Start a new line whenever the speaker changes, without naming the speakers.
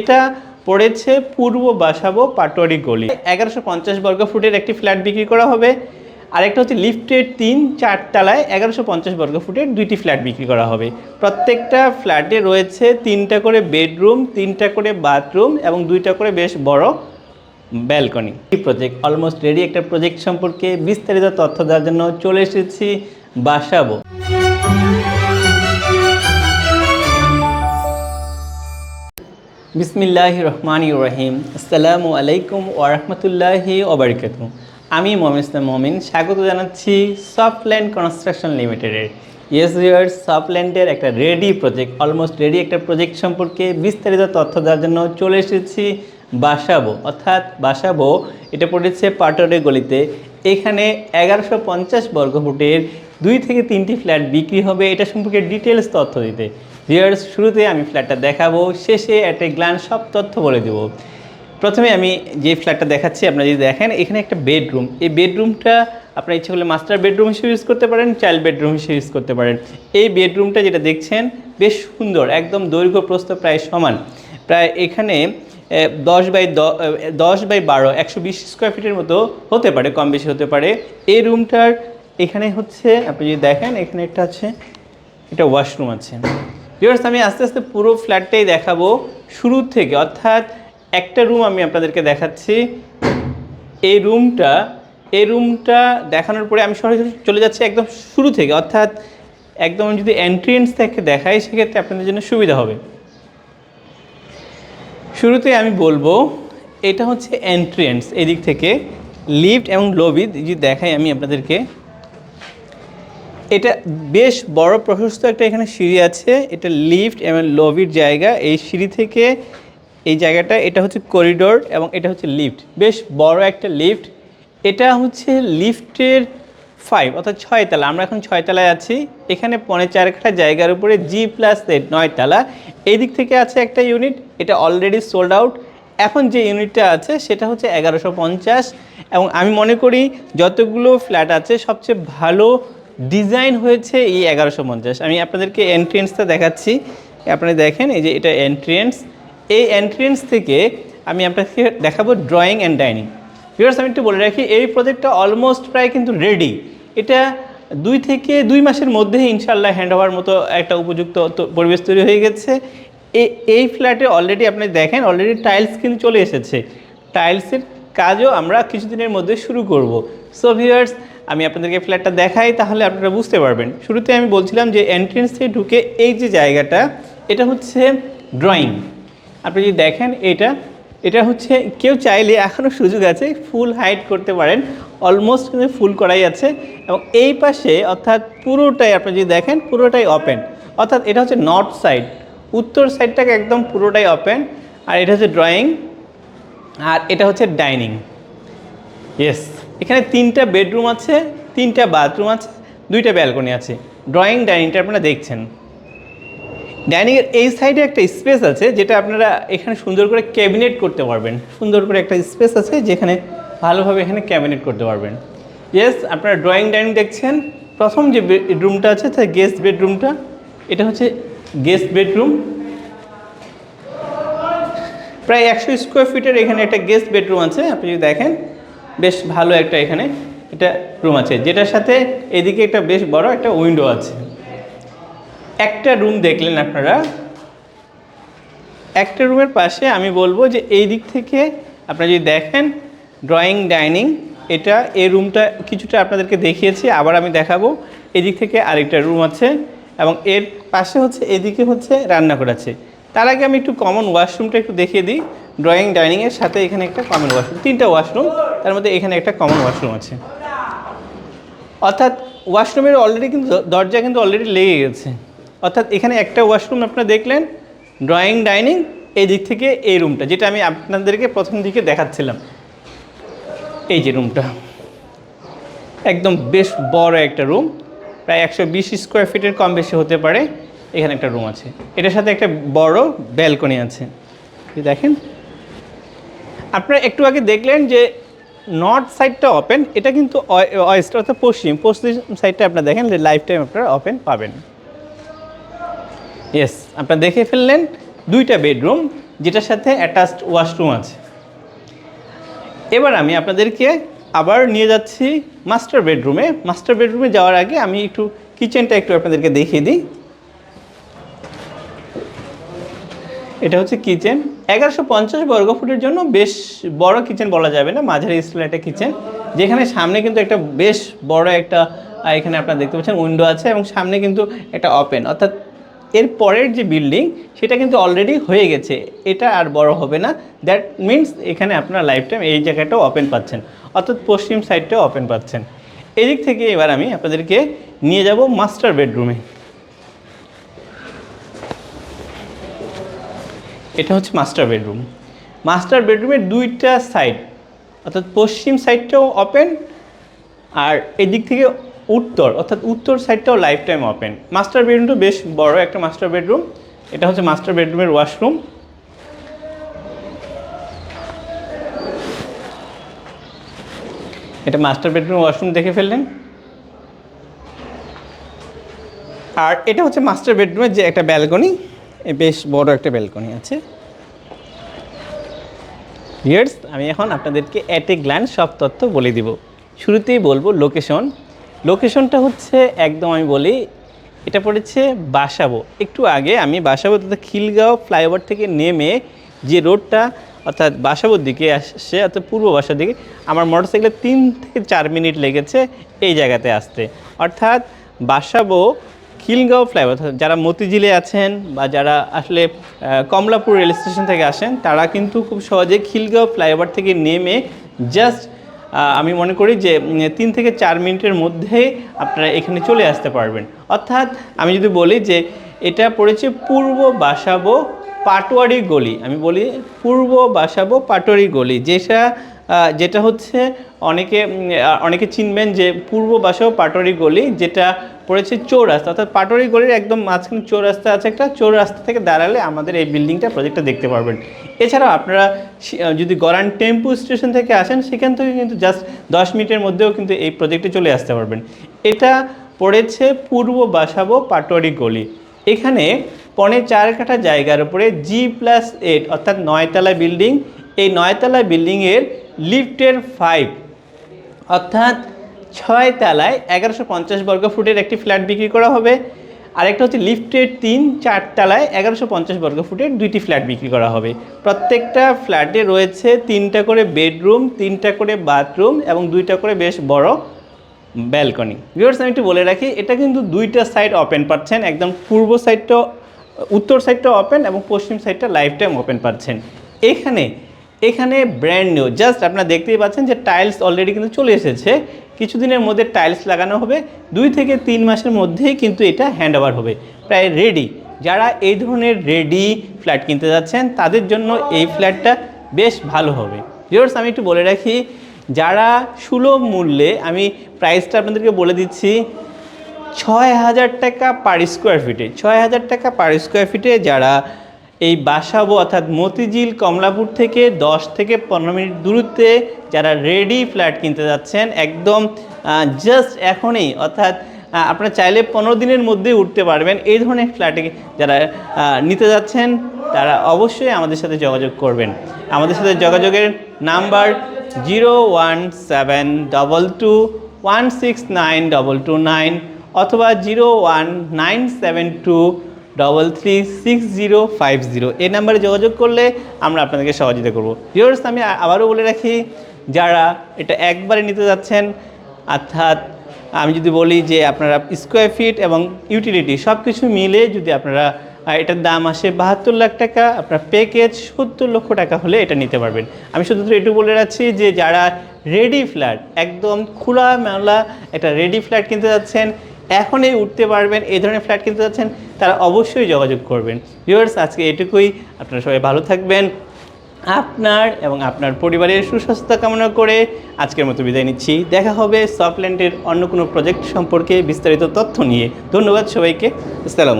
এটা পড়েছে পূর্ব বাসাবো পাটোয়ারি গলি। এগারোশো পঞ্চাশ বর্গ ফুটের একটি ফ্ল্যাট বিক্রি করা হবে। আরেকটা হচ্ছে লিফটের তিন চার তলায় এগারোশো পঞ্চাশ বর্গ ফুটের দুইটি ফ্ল্যাট বিক্রি করা হবে। প্রত্যেকটা ফ্ল্যাটে রয়েছে তিনটা করে বেডরুম, তিনটা করে বাথরুম এবং দুইটা করে বেশ বড় ব্যালকনি। এই প্রজেক্ট অলমোস্ট রেডি একটা প্রজেক্ট সম্পর্কে বিস্তারিত তথ্য দেওয়ার জন্য চলে এসেছি বাসাবো। বিসমিল্লাহ রহমান রহিম। আসসালামু আলাইকুম ওরহমতুল্লাহি ওবরকাত আমি মোহাম্মদ মমিন, স্বাগত জানাচ্ছি সফটল্যান্ড কনস্ট্রাকশন লিমিটেডের। ইয়েস ভিউয়ার সফটল্যান্ডের একটা রেডি প্রজেক্ট অলমোস্ট রেডি একটা প্রজেক্ট সম্পর্কে বিস্তারিত তথ্য দেওয়ার জন্য চলে এসেছি বাসাবো। অর্থাৎ বাসাবো, এটা পড়েছে পাটরে গলিতে। এখানে এগারোশো পঞ্চাশ বর্গফুটের দুই থেকে তিনটি ফ্ল্যাট বিক্রি হবে, এটা সম্পর্কে ডিটেলস তথ্য দিতে। ভিউয়ার্স শুরুতে আমি ফ্ল্যাটটা দেখাবো। শেষে একটা গ্লান সব তথ্য বলে দেবো। প্রথমে আমি যে ফ্ল্যাটটা দেখাচ্ছি, আপনারা যদি দেখেন, এখানে একটা বেডরুম এই বেডরুমটা আপনার ইচ্ছে করলে মাস্টার বেডরুম হিসেবে ইউজ করতে পারেন চাইল্ড বেডরুম হিসেবে ইউজ করতে পারেন। এই বেডরুমটা যেটা দেখছেন, বেশ সুন্দর, একদম দৈর্ঘ্য প্রস্থ প্রায় সমান। প্রায় এখানে দশ বাই দশ বাই বারো, একশো বিশ স্কোয়ার ফিটের মতো হতে পারে, কম বেশি হতে পারে। এই রুমটার এখানে হচ্ছে, আপনি যদি দেখেন, এখানে একটা আছে এটা ওয়াশরুম আছে। ভিউয়ার্স আমি আস্তে আস্তে পুরো ফ্ল্যাটটাই দেখাবো শুরু থেকে। অর্থাৎ একটা রুম আমি আপনাদেরকে দেখাচ্ছি। এই রুমটা এই রুমটা দেখানোর পরে আমি সরাসরি চলে যাচ্ছি একদম শুরু থেকে। অর্থাৎ একদম যদি এন্ট্রেন্স থেকে দেখাই, সেক্ষেত্রে আপনাদের জন্য সুবিধা হবে। শুরুতে আমি বলব, এটা হচ্ছে এন্ট্রেন্স এদিক থেকে। লিফট এবং লবি যদি দেখাই আমি আপনাদেরকে। এটা বেশ বড় প্রশস্ত একটা এখানে সিঁড়ি আছে। এটা লিফট এবং লবির জায়গা। এই সিঁড়ি থেকে এই জায়গাটা, এটা হচ্ছে করিডোর এবং এটা হচ্ছে লিফট বেশ বড় একটা লিফট এটা হচ্ছে লিফটের ফাইভ অর্থাৎ ছয়তলা আমরা এখন ছয়তলায় আছি। এখানে পনে চার কাঠা জায়গার উপরে জি প্লাস নয়তলা এই দিক থেকে আছে একটা ইউনিট এটা অলরেডি সোল্ড আউট এখন যে ইউনিটটা আছে, সেটা হচ্ছে এগারোশো পঞ্চাশ। এবং আমি মনে করি যতগুলো ফ্ল্যাট আছে, সবচেয়ে ভালো ডিজাইন হয়েছে এই এগারোশো পঞ্চাশ। আমি আপনাদেরকে এন্ট্রেন্সটা দেখাচ্ছি। আপনারা দেখেন, এই যে এটা এন্ট্রেন্স এই এন্ট্রেন্স থেকে আমি আপনাকে দেখাবো ড্রয়িং অ্যান্ড ডাইনিং ভিউয়ার্স আমি একটু বলে রাখি, এই প্রজেক্টটা অলমোস্ট প্রায় কিন্তু রেডি এটা দুই থেকে দুই মাসের মধ্যেই ইনশাল্লাহ হ্যান্ড ওভার মতো একটা উপযুক্ত পরিবেশ তৈরি হয়ে গেছে। এই ফ্ল্যাটে অলরেডি আপনি দেখেন অলরেডি টাইলস কিন্তু চলে এসেছে। টাইলসের কাজও আমরা কিছুদিনের মধ্যে শুরু করব। সো ভিউয়ার্স আমি আপনাদেরকে ফ্ল্যাটটা দেখাই, তাহলে আপনারা বুঝতে পারবেন। শুরুতে আমি বলছিলাম যে এন্ট্রেন্স ঢুকে এই যে জায়গাটা, এটা হচ্ছে ড্রয়িং আপনি যদি দেখেন এটা এটা হচ্ছে কেউ চাইলে এখনও সুযোগ আছে ফুল হাইট করতে পারেন অলমোস্ট কিন্তু ফুল করাই আছে। এবং এই পাশে অর্থাৎ পুরোটাই আপনি যদি দেখেন, পুরোটাই ওপেন অর্থাৎ এটা হচ্ছে নর্থ সাইড উত্তর সাইডটাকে একদম পুরোটাই ওপেন আর এটা হচ্ছে ড্রয়িং আর এটা হচ্ছে ডাইনিং ইয়েস এখানে তিনটা বেডরুম আছে, তিনটা বাথরুম আছে, দুইটা ব্যালকনি আছে। ড্রয়িং ডাইনিংটা আপনারা দেখছেন। ডাইনিংয়ের এই সাইডে একটা স্পেস আছে যেটা আপনারা এখানে সুন্দর করে ক্যাবিনেট করতে পারবেন। সুন্দর করে একটা স্পেস আছে যেখানে ভালোভাবে এখানে ক্যাবিনেট করতে পারবেন। ইয়েস আপনারা ড্রয়িং ডাইনিং দেখছেন। প্রথম যে বেডরুমটা আছে, তার গেস্ট বেডরুমটা এটা হচ্ছে গেস্ট বেডরুম প্রায় একশো স্কোয়ার ফিটের এখানে একটা গেস্ট বেডরুম আছে, আপনি যদি দেখেন। বেশ ভালো একটা এখানে এটা রুম আছে। যেটার সাথে এদিকে একটা বেশ বড় একটা উইন্ডো আছে। একটা রুম দেখলেন আপনারা। একটা রুমের পাশে আমি বলব যে এই দিক থেকে আপনারা যদি দেখেন ড্রয়িং ডাইনিং এটা এই রুমটা কিছুটা আপনাদেরকে দেখিয়েছি, আবার আমি দেখাবো। এদিক থেকে আরেকটা রুম আছে এবং এর পাশে হচ্ছে, এদিকে হচ্ছে রান্নাঘর আছে। তার আগে আমি একটু কমন ওয়াশরুমটা একটু দেখিয়ে দিই। ড্রয়িং ডাইনিংয়ের সাথে এখানে একটা কমন ওয়াশরুম তিনটা ওয়াশরুম তার মধ্যে এখানে একটা কমন ওয়াশরুম আছে। অর্থাৎ ওয়াশরুমের অলরেডি কিন্তু দরজা কিন্তু অলরেডি লেগে গেছে। অর্থাৎ এখানে একটা ওয়াশরুম আপনারা দেখলেন ড্রয়িং ডাইনিং এই দিক থেকে এই রুমটা যেটা আমি আপনাদেরকে প্রথম দিকে দেখাচ্ছিলাম। এই যে রুমটা একদম বেশ বড় একটা রুম প্রায় একশো বিশ স্কোয়ার ফিটের কম বেশি হতে পারে। এখানে একটা রুম আছে। এটার সাথে একটা বড় ব্যালকনি আছে। দেখেন। আপনারা একটু আগে দেখলেন যে নর্থ সাইডটা ওপেন এটা কিন্তু ওয়েস্ট অর্থাৎ পশ্চিম। পশ্চিম সাইডটা আপনারা দেখেন যে লাইফ টাইম আপনারা ওপেন পাবেন। ইয়েস আপনারা দেখে ফেললেন দুইটা বেডরুম যেটার সাথে অ্যাটাচড ওয়াশরুম আছে। এবার আমি আপনাদেরকে আবার নিয়ে যাচ্ছি মাস্টার বেডরুমে মাস্টার বেডরুমে যাওয়ার আগে আমি একটু কিচেনটা একটু আপনাদেরকে দেখিয়ে দিই। এটা হচ্ছে কিচেন। এগারোশো পঞ্চাশ বর্গ ফুটের জন্য বেশ বড় কিচেন বলা যাবে না, মাঝারি স্টাইল একটা কিচেন। যেখানে সামনে কিন্তু একটা বেশ বড় একটা এখানে আপনারা দেখতে পাচ্ছেন উইন্ডো আছে এবং সামনে কিন্তু একটা ওপেন। অর্থাৎ এর পরের যে বিল্ডিং, সেটা কিন্তু অলরেডি হয়ে গেছে। এটা আর বড় হবে না। দ্যাট মিন্স এখানে আপনার লাইফ টাইম এই জায়গাটাও ওপেন পাচ্ছেন। অর্থাৎ পশ্চিম সাইডটাও ওপেন পাচ্ছেন। এদিক থেকে এবার আমি আপনাদেরকে নিয়ে যাব মাস্টার বেডরুমে এটা হচ্ছে মাস্টার বেডরুম মাস্টার বেডরুমের দুইটা সাইড অর্থাৎ পশ্চিম সাইডটাও ওপেন আর এদিক থেকে উত্তর, অর্থাৎ উত্তর সাইডটাও লাইফ টাইম ওপেন মাস্টার বেডরুমটা বেশ বড় একটা মাস্টার বেডরুম এটা হচ্ছে মাস্টার বেডরুমের ওয়াশরুম এটা মাস্টার বেডরুম ওয়াশরুম দেখে ফেললেন। আর এটা হচ্ছে মাস্টার বেডরুমের যে একটা ব্যালকনি বেশ বড় একটা ব্যালকনি আছে। ভিয়ার্স আমি এখন আপনাদেরকে অ্যাট এ গ্ল্যান্স সব তথ্য বলে দিব। শুরুতেই বলব লোকেশন লোকেশনটা হচ্ছে একদম আমি বলি, এটা পড়েছে বাসাবো। একটু আগে আমি বাসাবো তথা খিলগাঁও ফ্লাইওভার থেকে নেমে যে রোডটা, অর্থাৎ বাসাবোর দিকে আসছে, অর্থাৎ পূর্ব বাসার দিকে, আমার মোটরসাইকেলে তিন থেকে চার মিনিট লেগেছে এই জায়গাতে আসতে। অর্থাৎ বাসাবো খিলগাঁও ফ্লাইওভার যারা মতিঝিলে আছেন বা যারা আসলে কমলাপুর রেল স্টেশন থেকে আসেন, তারা কিন্তু খুব সহজে খিলগাঁও ফ্লাইওভার থেকে নেমে জাস্ট আমি মনে করি যে তিন থেকে চার মিনিটের মধ্যে আপনারা এখানে চলে আসতে পারবেন। অর্থাৎ আমি যদি বলি যে, এটা পড়েছে পূর্ব বাসাবো পাটোয়ারি গলি। আমি বলি পূর্ব বাসাবো পাটোয়ারি গলি, যেটা যেটা হচ্ছে অনেকে অনেকে চিনবেন যে পূর্ব বাসাবো পাটোয়ারি গলি যেটা পড়েছে চৌরাস্তা। অর্থাৎ পাটোয়ারি গলির একদম মাঝখানে চৌরাস্তা আছে একটা, চৌরাস্তা থেকে দাঁড়ালে আমাদের এই বিল্ডিংটা প্রজেক্টটা দেখতে পারবেন। এছাড়াও আপনারা যদি গরান টেম্পু স্টেশন থেকে আসেন, সেখান থেকে কিন্তু জাস্ট দশ মিনিটের মধ্যেও কিন্তু এই প্রজেক্টে চলে আসতে পারবেন। এটা পড়েছে পূর্ব বাসাবো পাটোয়ারি গলি। এখানে পনে চার কাঠা জায়গার উপরে জি প্লাস এইট অর্থাৎ নয়তলা বিল্ডিং এই নয়তলা বিল্ডিংয়ের লিফটের ফাইভ অর্থাৎ ছয় তলায় এগারোশো পঞ্চাশ বর্গ ফুটের একটি ফ্ল্যাট বিক্রি করা হবে। আরেকটা হচ্ছে লিফটের তিন, চার তলায় এগারোশো পঞ্চাশ বর্গ ফুটের দুইটি ফ্ল্যাট বিক্রি করা হবে। প্রত্যেকটা ফ্ল্যাটে রয়েছে তিনটা করে বেডরুম, তিনটা করে বাথরুম এবং দুইটা করে বেশ বড় ব্যালকনি। ভিউয়ার্স, আমি একটু বলে রাখি, এটা কিন্তু দুইটা সাইড ওপেন পাচ্ছেন। একদম পূর্ব সাইডটা উত্তর সাইডটা ওপেন এবং পশ্চিম সাইডটা লাইফ টাইম ওপেন পাচ্ছেন। এখানে এখানে ব্র্যান্ড নিউ জাস্ট আপনারা দেখতেই পাচ্ছেন যে টাইলস অলরেডি কিন্তু চলে এসেছে। কিছুদিনের মধ্যে টাইলস লাগানো হবে। দুই থেকে তিন মাসের মধ্যেই কিন্তু এটা হ্যান্ড হবে। প্রায় রেডি যারা এই ধরনের রেডি ফ্ল্যাট কিনতে যাচ্ছেন, তাদের জন্য এই ফ্ল্যাটটা বেশ ভালো হবে। ভিউয়ার্স আমি একটু বলে রাখি, যারা সুলভ মূল্যে, আমি প্রাইসটা আপনাদেরকে বলে দিচ্ছি, ছয় হাজার টাকা পার স্কোয়ার ফিটে ছয় হাজার টাকা পার স্কোয়ার ফিটে যারা এই বাসাবো অর্থাৎ মতিঝিল, কমলাপুর থেকে দশ থেকে পনেরো মিনিট দূরত্বে যারা রেডি ফ্ল্যাট কিনতে যাচ্ছেন, একদম জাস্ট এখনই, অর্থাৎ আপনারা চাইলে পনেরো দিনের মধ্যে উঠতে পারবেন এই ধরনের ফ্ল্যাটে যারা নিতে যাচ্ছেন, তারা অবশ্যই আমাদের সাথে যোগাযোগ করবেন। আমাদের সাথে যোগাযোগের number zero one seven double two one six nine double two nine অথবা zero one nine seven two double three six zero five zero এই নাম্বারে যোগাযোগ করলে আমরা আপনাদেরকে সহযোগিতা করব। ভিউয়ার্স আমি আবারও বলে রাখি, যারা এটা একবারে নিতে যাচ্ছেন, অর্থাৎ আমি যদি বলি যে আপনারা স্কোয়ার ফিট এবং ইউটিলিটি সব কিছু মিলে যদি আপনারা এটার দাম আসে বাহাত্তর লাখ টাকা, আপনার প্যাকেজ সত্তর লক্ষ টাকা হলে এটা নিতে পারবেন। আমি শুধুমাত্র এটুকু বলে রাখছি যে যারা রেডি ফ্ল্যাট একদম খোলা মেলা একটা রেডি ফ্ল্যাট কিনতে যাচ্ছেন এখনই উঠতে পারবেন। এই ধরনের ফ্ল্যাট কিনতে যাচ্ছেন, তারা অবশ্যই যোগাযোগ করবেন। ভিউয়ার্স আজকে এটুকুই। আপনারা সবাই ভালো থাকবেন। আপনার এবং আপনার পরিবারের সুস্বাস্থ্য কামনা করে আজকের মতো বিদায় নিচ্ছি। দেখা হবে সফটল্যান্ডের অন্য কোনো প্রজেক্ট সম্পর্কে বিস্তারিত তথ্য নিয়ে। ধন্যবাদ সবাইকে। আসসালামু